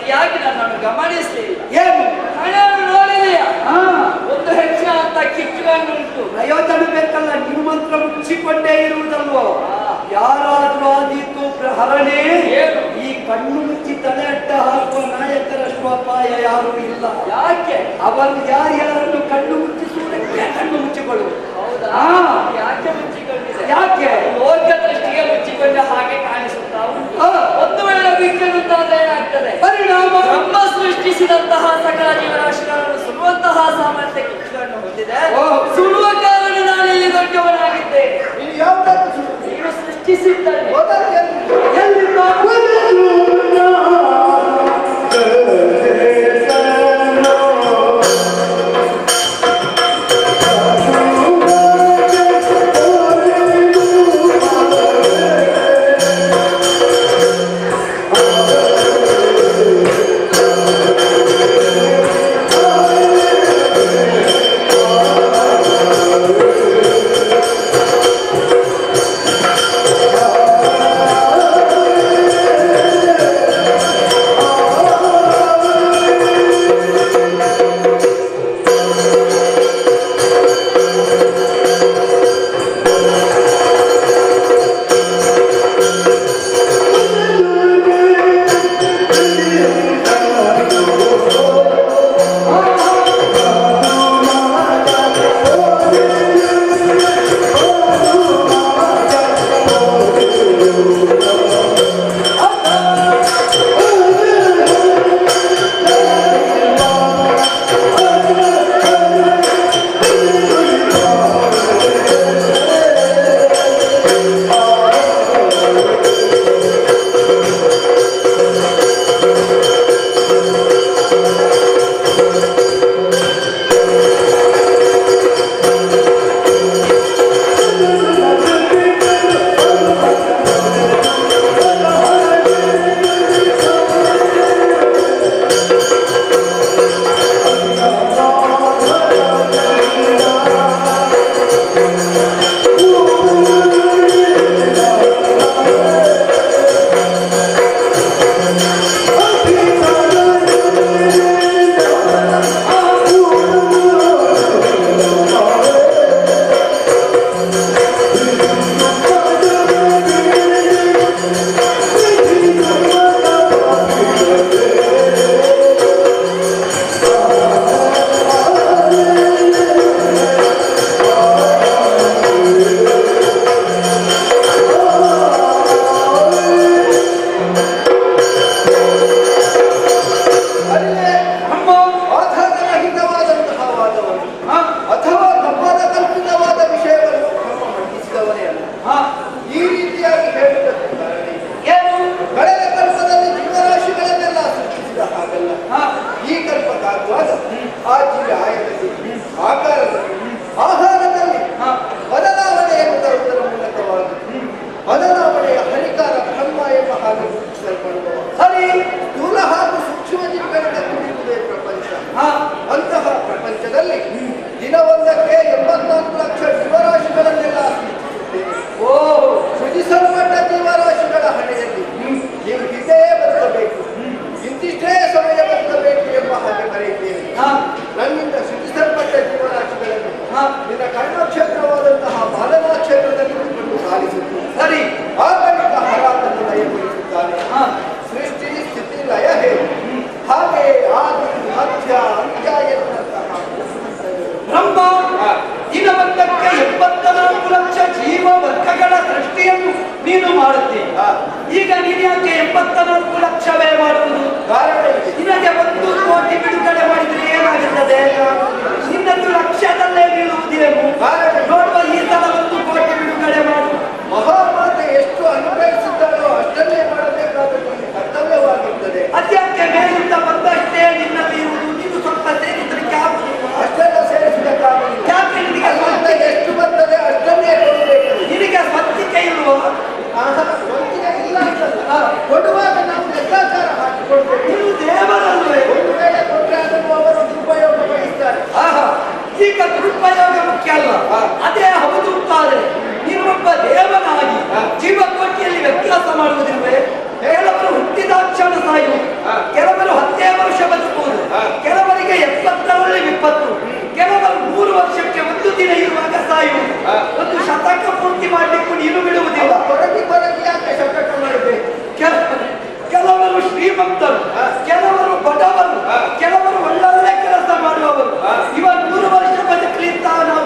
ಸರಿಯಾಗಿ ನನ್ನನ್ನು ಗಮನಿಸಲಿಲ್ಲ? ಏನು? ಹಣವನ್ನು ನೋಡಲಿಲ್ಲ ಹಾ. ಒಂದು ಹೆಚ್ಚಿನ ಅಂತ ಕಿಚ್ಚುಗಣ್ಣುಂಟು ಪ್ರಯೋಜನ ಬೇಕಲ್ಲ ನೀವು ಮಂತ್ರ ಮುಚ್ಚಿಕೊಂಡೇ ಇರುವುದಲ್ವೋ? ಯಾರಾದ್ರೂ ಆದೀತು ಪ್ರಹರಣೆ? ಈ ಕಣ್ಣು ಮುಚ್ಚಿ ತಲೆ ಅಡ್ಡ ಹಾಕುವ ನಾಯಕರಷ್ಟು ಅಪಾಯ ಯಾರು ಇಲ್ಲ. ಯಾಕೆ? ಅವರು ಯಾರ್ಯಾರನ್ನು ಕಣ್ಣು ಮುಚ್ಚಿಸುವುದಕ್ಕೆ ಕಣ್ಣು ಮುಚ್ಚಿಕೊಳ್ಳುವುದು? ಹೌದಾ. ಯಾಕೆ ಯಾಕೆ? ಲೋಕ ದೃಷ್ಟಿಗೆ ಮುಚ್ಚಿಕೊಂಡ ಹಾಗೆ ಕಾಣಿಸುತ್ತಾ. ಒಂದು ವೇಳೆ ಬಿಕ್ಕದಂತಾದ್ರೆ ಏನಾಗ್ತದೆ ಪರಿಣಾಮ. ನಮ್ಮ ಸೃಷ್ಟಿಸಿದಂತಹ ಸಕಲ ಜೀವರಾಶಿಗಳನ್ನು ಸುಡುವಂತಹ ಸಾಮರ್ಥ್ಯ ಕಿಚ್ಚುಗಳನ್ನು ಹೊಂದಿದೆ. ಸುಡುವ ಕಾರಣ ನಾನು ಇಲ್ಲಿ ನಿನ್ನದು ಲಕ್ಷದಲ್ಲೇ ಬೀಳುವುದೇನು ನೋಡುವ ಈ ಸಲ ಒಂದು ಕೋಟಿ ಬಿಡುಗಡೆ ಮಾಡು. ಮಹಾಮಾತೆ ಎಷ್ಟು ಅನುಗ್ರಹಿಸಿದ್ದಾಳೋ ಅಷ್ಟನ್ನೇ ಮಾಡಬೇಕಾದದ್ದು ಕರ್ತವ್ಯವಾಗಿರುತ್ತದೆ. ಅದ್ಯಾಕೆ ಮೇಲಿಂದ ಬಂದಷ್ಟೇ ನಿನ್ನಲ್ಲಿ ಇರುವುದು. ನೀನು ಸ್ವಲ್ಪ ಸೇರಿಸಲಿಕ್ಕೆ ಆಗುವುದಿಲ್ಲ ಅಷ್ಟೆಲ್ಲ ಸೇರಿಸಬೇಕಾಗಿಲ್ಲ ಯಾಕೆ ನಿನಗೆ ಎಷ್ಟು ಬರ್ತದೆ ಅಷ್ಟನ್ನೇ ಕೊಡಬೇಕು. ನಿನಗೆ ಸ್ವಂತಿಕೆ ಇರುವ ಸ್ವಂತಿಕೆ ಇಲ್ಲ ಅಂತಲ್ಲ ಈಗ ದುರುಪಯೋಗ ಮುಖ್ಯ ಅಲ್ಲ. ಅದೇ ಹೌದು ಆದರೆ ನೀನೊಬ್ಬ ದೇವನಾಗಿ ಜೀವಕೋಟಿಯಲ್ಲಿ ವ್ಯತ್ಯಾಸ ಮಾಡುವುದಿಲ್ಲವೇ? ಕೆಲವರು ಹುಟ್ಟಿದಾಕ್ಷಣ ಸಾಯು. ಕೆಲವರು ಹತ್ತೇ ವರ್ಷ ಬದುಕುವುದು. ಕೆಲವರಿಗೆ ಎಪ್ಪತ್ತರಲ್ಲಿ ವಿಪತ್ತು. ಕೆಲವರು ಮೂರು ವರ್ಷಕ್ಕೆ ಒಂದು ದಿನ ಇರುವಾಗ ಸಾಯು. ಒಂದು ಶತಕ ಪೂರ್ತಿ ಮಾಡಲಿಕ್ಕೂ ನೀನು ಬಿಡುವುದಿಲ್ಲ. ಬರಲಿ ಬರಲಿ ಯಾಕೆ ಶತಕ ಮಾಡಬೇಕು ಕೆಲವರು ಶ್ರೀಮಂತರು. ಕೆಲವರು ಬಡವರು. ಕೆಲವರು ಕೆಲಸ ಮಾಡುವವರು. ಇವತ್ತು ಮೂರು ವರ್ಷ ಬದುಕಲಿದ್ದಾನೋ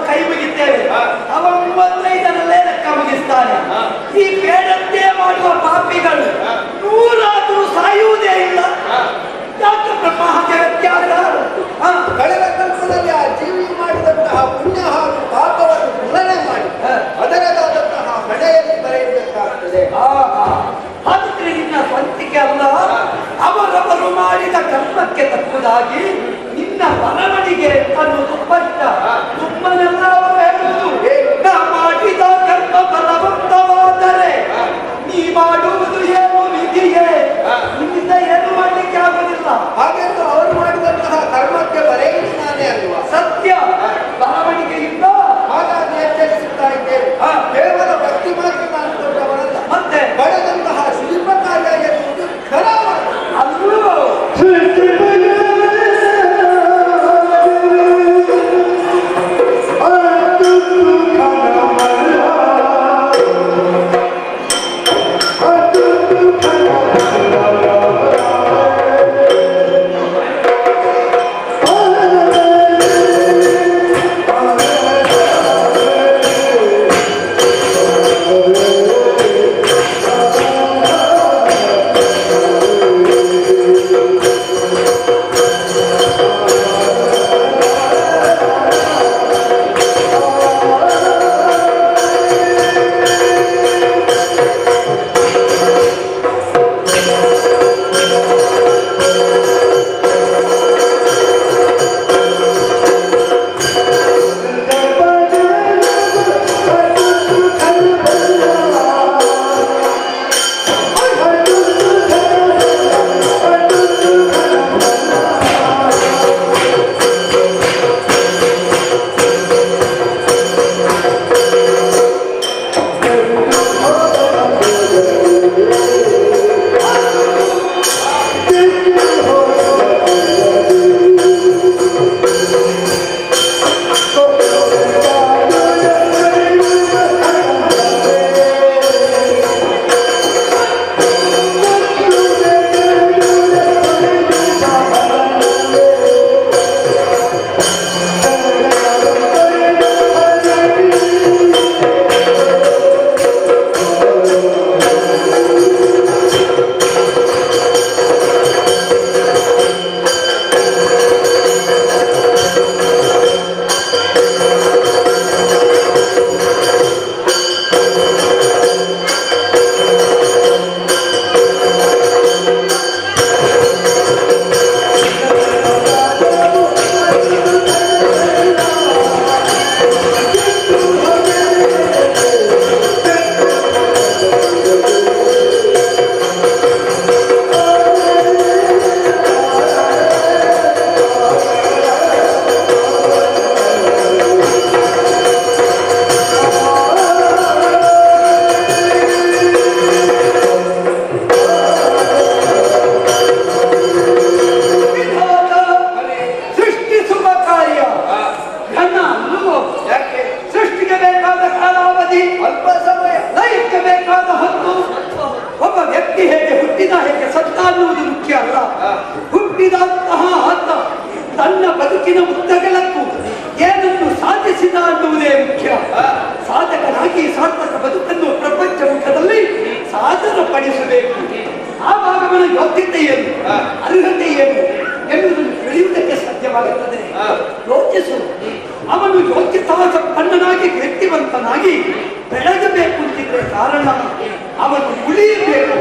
ಅವನು ಉಳಿಯಬೇಕು.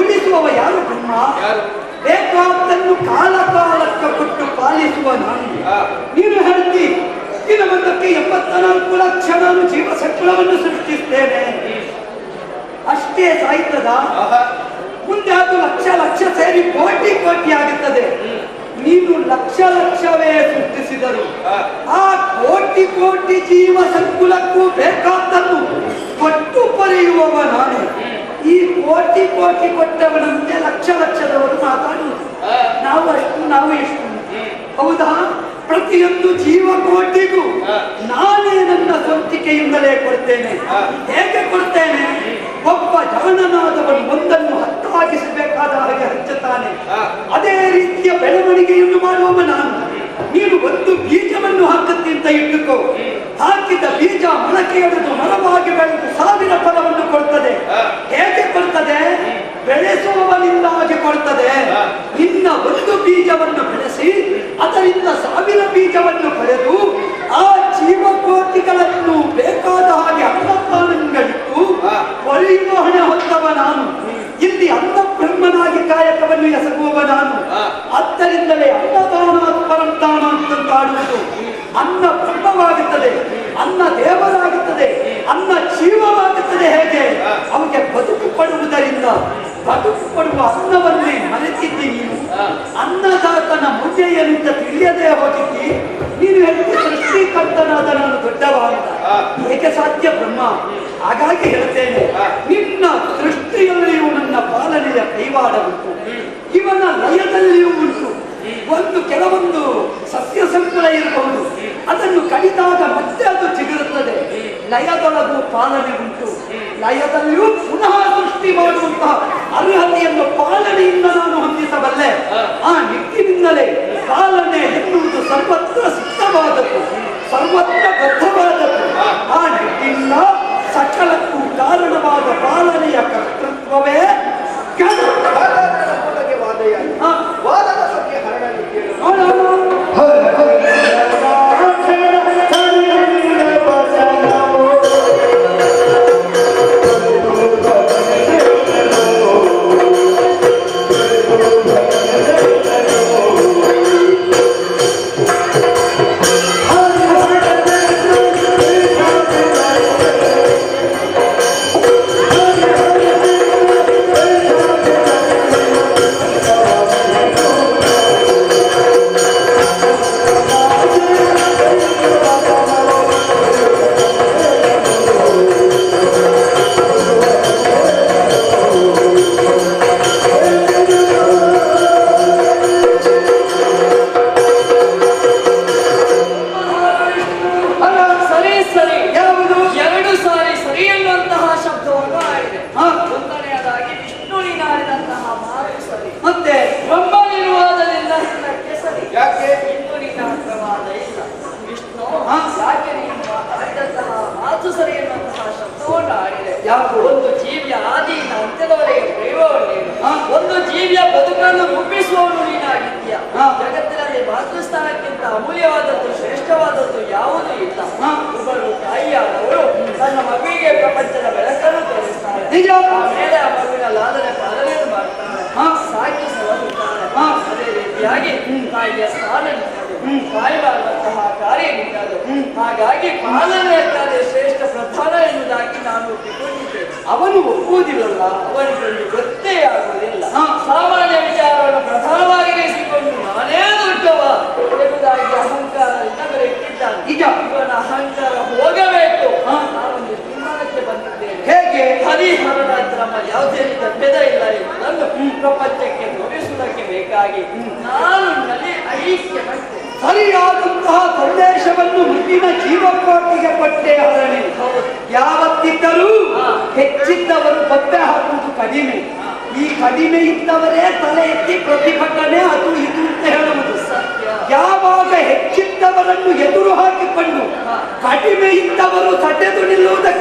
ಉಳಿಸುವವ ಯಾರು ಬ್ರಹ್ಮ? ಬೇಕಾದ್ದನ್ನು ಕಾಲ ಕಾಲಕ್ಕೆ ಕೊಟ್ಟು ಪಾಲಿಸುವ ನಾನು. ನೀನು ಹೇಳ್ತಿ ದಿನವೊಂದಕ್ಕೆ ಎಂಬತ್ತ ಎಂಬತ್ತನಾಲ್ಕು ಲಕ್ಷ ನಾನು ಜೀವಸಂಕುಲವನ್ನು ಸೃಷ್ಟಿಸ್ತೇನೆ. ಅಷ್ಟೇ ಸಾಯ್ತದ? ಮುಂದೆ ಅದು ಲಕ್ಷ ಲಕ್ಷ ಸೇರಿ ಕೋಟಿ ಕೋಟಿ ಆಗುತ್ತದೆ. ನೀನು ಲಕ್ಷ ಲಕ್ಷವೇ ಸೃಷ್ಟಿಸಿದರು. ಆ. ಕೋಟಿ ಕೋಟಿ ಜೀವ ಸಂಕುಲಕ್ಕೂ ಬೇಕಾದದ್ದು ಕೊಟ್ಟು ಪಡೆಯುವವ ನಾನೇ. ಈ ಕೋಟಿ ಕೋಟಿ ಕೊಟ್ಟವನಂತೆ ಲಕ್ಷ ಲಕ್ಷದವರು ಮಾತಾಡುವುದು. ನಾವು ಅಷ್ಟು ನಾವು ಎಷ್ಟು? ಹೌದಾ? ಪ್ರತಿಯೊಂದು ಜೀವ ಕೋಟಿಗೂ. ನಾನೇ ನನ್ನ ಸ್ವಂತಿಕೆಯಿಂದಲೇ ಕೊಡ್ತೇನೆ. ಹೇಗೆ ಕೊಡ್ತೇನೆ? ಒಬ್ಬ ಜವನನಾದವನು ಒಂದನ್ನು ಹಾಗೆ ಹಚ್ಚುತ್ತಾನೆ. ಅದೇ ರೀತಿಯ ಬೆಳವಣಿಗೆಯನ್ನು ಮಾಡುವವ ನಾನು. ನೀನು ಒಂದು ಬೀಜವನ್ನು ಹಾಕುತ್ತೆ ಅಂತ ಇಟ್ಟುಕೋ. ಹಾಕಿದ ಬೀಜ ಮೊಳಕೆಯೊಡೆದು ಮರವಾಗಿ ಬೆಳೆದು ಸಾವಿರ ಫಲವನ್ನು ಕೊಡ್ತದೆ. ಹೇಗೆ ಕೊಡ್ತದೆ? ಬೆಳೆಸುವವನಿಂದಾಗಿ ಕೊಡ್ತದೆ. ನಿನ್ನ ಒಂದು ಬೀಜವನ್ನು ಬೆಳೆಸಿ ಅದರಿಂದ ಸಾವಿರ ಬೀಜವನ್ನು ಪಡೆದು ಆ ಜೀವಕೋಟಿಗಳನ್ನು ಬೇಕಾದ ಹಾಗೆ ಆ. ಪರಿಮೋಹಣೆ ಹೊತ್ತವ ನಾನು. ಇಲ್ಲಿ ಅನ್ನ ಬ್ರಹ್ಮನಾಗಿ ಕಾಯಕವನ್ನು ಎಸಗುವವ ನಾನು. ಅತ್ತರಿಂದಲೇ ಅನ್ನದಾನ ಪರಂತಾಣ ಅಂತ ಆಡುವುದು ಅನ್ನ ಬ್ರಹ್ಮವಾಗುತ್ತದೆ ಅನ್ನ ದೇವರಾಗುತ್ತದೆ ಅನ್ನ ಜೀವವಾಗುತ್ತದೆ ಹೇಗೆ? ಅವನಿಗೆ ಬದುಕು ಪಡುವುದರಿಂದ ಬದುಕು ಪಡುವ ಅನ್ನವನ್ನೇ ಮರೆತಿದ್ದಿ ನೀನು. ಅನ್ನದಾತನ ತಿಳಿಯದೇ ತಿಳಿಯದೆ ಹೋಗಿದ್ದಿ? ನೀನು ಹೇಳ್ತಿ ಸೃಷ್ಟಿಕರ್ತನಾದ ನಾನು ದೊಡ್ಡವ ಹೇಗೆ ಸಾಧ್ಯ ಬ್ರಹ್ಮ. ಹಾಗಾಗಿ ಹೇಳ್ತೇನೆ ನಿನ್ನ ಸೃಷ್ಟಿಯಲ್ಲಿಯೂ ನನ್ನ ಪಾಲನೆಯ ಕೈವಾಡ ಉಂಟು ಇವನ ಲಯದಲ್ಲಿಯೂ ಉಂಟು. ಒಂದು ಕೆಲವೊಂದು ಸಸ್ಯ ಸಂಕುಲ ಇರಬಹುದು. ಅದನ್ನು ಕಡಿದಾಗ ಮತ್ತೆ ಅದು ಚಿಗುರುತ್ತದೆ. ಲಯದೊಳಗೂ ಪಾಲನೆ ಉಂಟು. ಲಯದಲ್ಲಿಯೂ ಪುನಃ ಜಗತ್ತಿನಲ್ಲಿ ಮಾತೃಸ್ಥಾನಕ್ಕಿಂತ ಅಮೂಲ್ಯವಾದದ್ದು ಶ್ರೇಷ್ಠವಾದದ್ದು ಯಾವುದು ಇಲ್ಲ? ಒಬ್ಬರು ತಾಯಿಯಾದವರು ತನ್ನ ಮಗುವಿಗೆ ಪ್ರಪಂಚದ ಬೆಳಕನ್ನು ತೋರಿಸ್ತಾರೆ. ಮೇಲೆ ಆ ಮಗುವಿನ ಲಾಲನೆ ಪಾಲನೆಯನ್ನು ಮಾಡ್ತಾರೆ? ಸಾಕಿ ಸಲಹುತ್ತಾರೆ ಅದೇ ರೀತಿಯಾಗಿ ತಾಯಿಯ ಸ್ಥಾನ. ತಾಯಿ ಮಾಡುವಂತಹ ಕಾರ್ಯ ನಿನ್ನದು ಹಾಗಾಗಿ ಪಾಲನೆ ಕಾರ್ಯ ಶ್ರೇಷ್ಠ ಪ್ರಧಾನ ಎನ್ನುವುದಾಗಿ ನಾನು ಅವನು ಒಪ್ಪುವುದಿಲ್ಲಲ್ಲ. ಅವನಿಗೊಂದು ಗೊತ್ತೇ ಕಡಿಮೆ. ಈ ಕಡಿಮೆ ಇದ್ದವರೇ ತಲೆ ಎತ್ತಿ ಪ್ರತಿಭಟನೆ ಅದು ಇದು ಅಂತ ಹೇಳುವುದು. ಯಾವಾಗ ಹೆಚ್ಚಿದ್ದವರನ್ನು ಎದುರು ಹಾಕಿಕೊಂಡು ಕಡಿಮೆ ಇದ್ದವರು ತಡೆದು ನಿಲ್ಲುವುದಕ್ಕೆ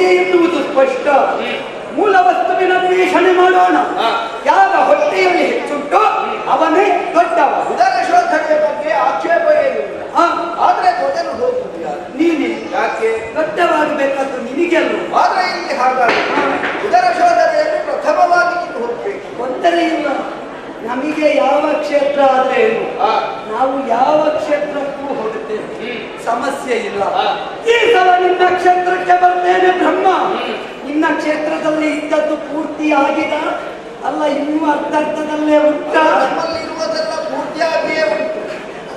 ಹೊಂದಿದೆ ಎನ್ನುವುದು ಸ್ಪಷ್ಟ. ಮೂಲ ವಸ್ತುವಿನ ಅನ್ವೇಷಣೆ ಮಾಡೋಣ. ಯಾರ ಹೊಟ್ಟೆಯಲ್ಲಿ ಹೆಚ್ಚುಂಟೋ ಅವನೇ ದೊಡ್ಡವ ಉದರ ಶೋಧನೆಯ ಬಗ್ಗೆ ಆಕ್ಷೇಪ ಏನಿಲ್ಲ ಆದ್ರೆ ಮೊದಲು ಹೋಗುದಿಲ್ಲ ನೀನೆ. ಯಾಕೆ? ದೊಡ್ಡವಾಗಬೇಕಾದ್ದು ನಿನಗೆಲ್ಲ. ಆದ್ರೆ ಇಲ್ಲಿ ಹಾಗಾಗಿ ಉದರ ಶೋಧನೆಯಲ್ಲಿ ಪ್ರಥಮವಾಗಿ ನೀನು ಹೋಗ್ಬೇಕು. ತೊಂದರೆ ಇಲ್ಲ. ನಮಗೆ ಯಾವ ಕ್ಷೇತ್ರ ಆದ್ರೆ ಏನು? ನಾವು ಯಾವ ಕ್ಷೇತ್ರಕ್ಕೂ ಸಮಸ್ಯೆ ಇಲ್ಲ. ಈ ಸಲ ನಿನ್ನ ಕ್ಷೇತ್ರಕ್ಕೆ ಬರ್ತೇನೆ ಬ್ರಹ್ಮ. ನಿನ್ನ ಕ್ಷೇತ್ರದಲ್ಲಿ ಇದ್ದದ್ದು ಪೂರ್ತಿ ಆಗಿದ. ಅಲ್ಲ ಇನ್ನೂ ಅರ್ಧರ್ಥದಲ್ಲೇ ಉಂಟ? ಪೂರ್ತಿಯಾಗಿಯೇ ಉಂಟು.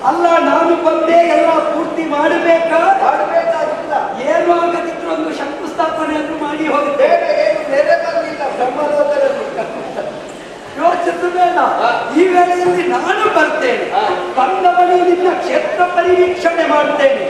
ಅಲ್ಲ ನಾನು ಬಂದೆ ಎಲ್ಲ ಪೂರ್ತಿ ಮಾಡಬೇಕಾ ಮಾಡಬೇಕಾಗಿಲ್ಲ ಏನು ಆಗದಿದ್ರು ಒಂದು ಶಂಕುಸ್ಥಾಪನೆಯನ್ನು ಮಾಡಿ ಹೋಗುತ್ತೇವೆ ಬೇರೆ ಏನು ಬೇರೆ ಬರಲಿಲ್ಲ ಬ್ರಹ್ಮಲೋಕದಲ್ಲಿ ಯೋಚಿಸಬೇಡ ಈ ವೇಳೆಯಲ್ಲಿ ನಾನು ಬರ್ತೇನೆ ಬಂದವನು ನಿನ್ನ ಕ್ಷೇತ್ರ ಪರಿವೀಕ್ಷಣೆ ಮಾಡ್ತೇನೆ